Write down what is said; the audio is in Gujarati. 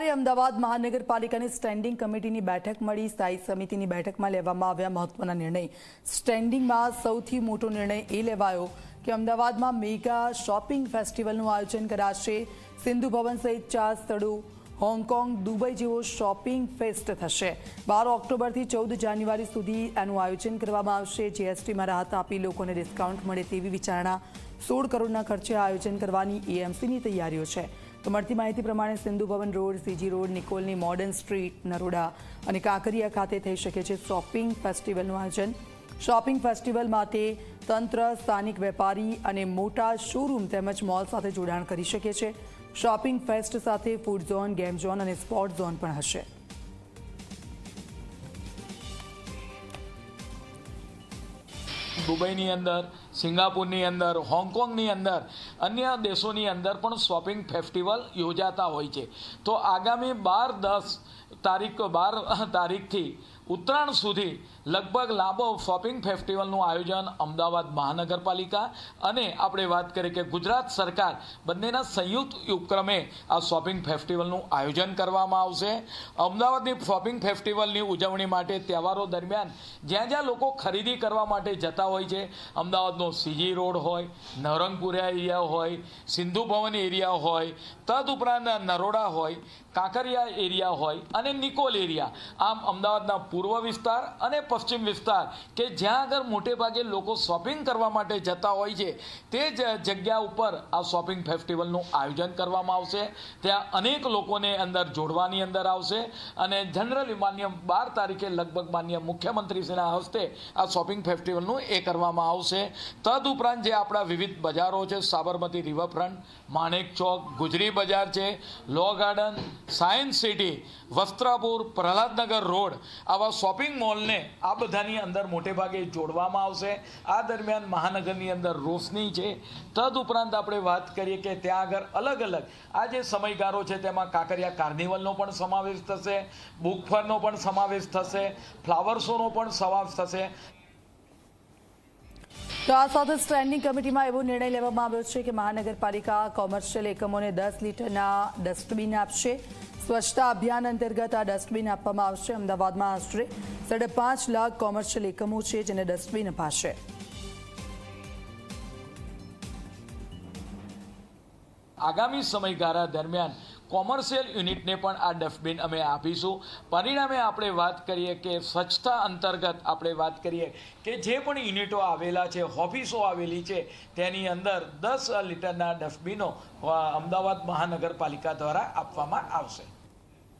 સવારે અમદાવાદ મહાનગરપાલિકાની સ્ટેન્ડિંગ કમિટીની બેઠક મળી. સ્થાયી સમિતિની બેઠકમાં લેવામાં આવ્યા મહત્વના નિર્ણય. સ્ટેન્ડિંગમાં સૌથી મોટો નિર્ણય એ લેવાયો કે અમદાવાદમાં મેગા શોપિંગ ફેસ્ટિવલનું આયોજન કરાશે. સિંધુ ભવન સહિત ચાર સ્થળો. હોંગકોંગ, દુબઈ જેવો શોપિંગ ફેસ્ટ થશે. બાર ઓક્ટોબરથી ચૌદ જાન્યુઆરી સુધી એનું આયોજન કરવામાં આવશે. જીએસટીમાં રાહત આપી લોકોને ડિસ્કાઉન્ટ મળે તેવી વિચારણા સોળ કરોડના ખર્ચે આયોજન કરવાની એએમસીની તૈયારીઓ છે. તો મળતી માહિતી પ્રમાણે Sindhu Bhavan road, CG road, નિકોલની modern street, Naroda અને કાંકરિયા ખાતે થઈ શકે છે શોપિંગ ફેસ્ટિવલનું આયોજન. શોપિંગ ફેસ્ટિવલ માટે તંત્ર, સ્થાનિક વેપારી અને મોટા શોરૂમ તેમજ મોલ સાથે જોડાણ કરી શકે છે. શોપિંગ ફેસ્ટ સાથે ફૂડ ઝોન, ગેમ ઝોન અને સ્પોર્ટ ઝોન પણ હશે. દુબઈની અંદર સિંગાપુરની અંદર, હોંગકોંગની અંદર, અન્ય દેશોની અંદર પણ શોપિંગ ફેસ્ટિવલ યોજાતા હોય છે. તો આગામી બાર દસ તારીખ, બાર તારીખથી ઉત્તરાયણ સુધી લગભગ લાંબો શોપિંગ ફેસ્ટિવલનું આયોજન અમદાવાદ મહાનગરપાલિકા અને આપણે વાત કરીએ કે ગુજરાત સરકાર બંનેના સંયુક્ત ઉપક્રમે આ શોપિંગ ફેસ્ટિવલનું આયોજન કરવામાં આવશે. અમદાવાદની શોપિંગ ફેસ્ટિવલની ઉજવણી માટે તહેવારો દરમિયાન જ્યાં જ્યાં લોકો ખરીદી કરવા માટે જતા હોય છે અમદાવાદનો સીજી રોડ હોય નવરંગપુરા એરિયા હોય, સિંધુ ભવન એરિયા હોય તદુપરાંત નરોડા હોય, કાંકરિયા એરિયા હોય અને નિકોલ એરિયા. આમ અમદાવાદના પૂર્વ વિસ્તાર અને પશ્ચિમ વિસ્તાર કે જ્યાં આગળ મોટે ભાગે લોકો શોપિંગ કરવા માટે જતા હોય છે, તે જ જગ્યા ઉપર આ શોપિંગ ફેસ્ટિવલનું આયોજન કરવામાં આવશે. ત્યાં અનેક લોકોને અંદર જોડવાની અંદર આવશે અને જનરલી માન્ય બાર તારીખે લગભગ માન્ય મુખ્યમંત્રીશ્રીના હસ્તે આ શોપિંગ ફેસ્ટિવલનું એ કરવામાં આવશે. તદુપરાંત જે આપણા વિવિધ બજારો છે, સાબરમતી રિવરફ્રન્ટ, માણેક ચોક, ગુજરી બજાર છે, law garden, science city, Vastrapur, Prahladnagar road, આવા શોપિંગ મોલને આ બધાની અંદર મોટે ભાગે જોડવામાં આવશે. આ દરમિયાન મહાનગરની અંદર રોશની છે. તદુપરાંત આપણે વાત કરીએ કે ત્યાં આગળ અલગ અલગ આ જે સમયગાળો છે, તેમાં કાંકરિયા કાર્નિવલનો પણ સમાવેશ થશે બુક પણ સમાવેશ થશે ફ્લાવર શોનો પણ સમાવેશ થશે. તો આ સાથે સ્ટેન્ડિંગ કમિટીમાં એવો નિર્ણય લેવામાં આવ્યો છે કે મહાનગરપાલિકા કોમર્શિયલ એકમોને દસ લીટરના ડસ્ટબિન આપશે. સ્વચ્છતા અભિયાન અંતર્ગત આ ડસ્ટબિન આપવામાં આવશે. અમદાવાદમાં આશરે સાડા પાંચ લાખ કોમર્શિયલ એકમો છે જેને ડસ્ટબિન અપાશે. આગામી સમયગાળા દરમિયાન કોમર્શિયલ યુનિટને પણ આ ડસ્ટબિન અમે આપીશું. પરિણામે આપણે વાત કરીએ કે સ્વચ્છતા અંતર્ગત આપણે વાત કરીએ કે જે પણ યુનિટો આવેલા છે, ઓફિસો આવેલી છે, તેની અંદર દસ લીટરના ડસ્ટબિનો અમદાવાદ મહાનગરપાલિકા દ્વારા આપવામાં આવશે.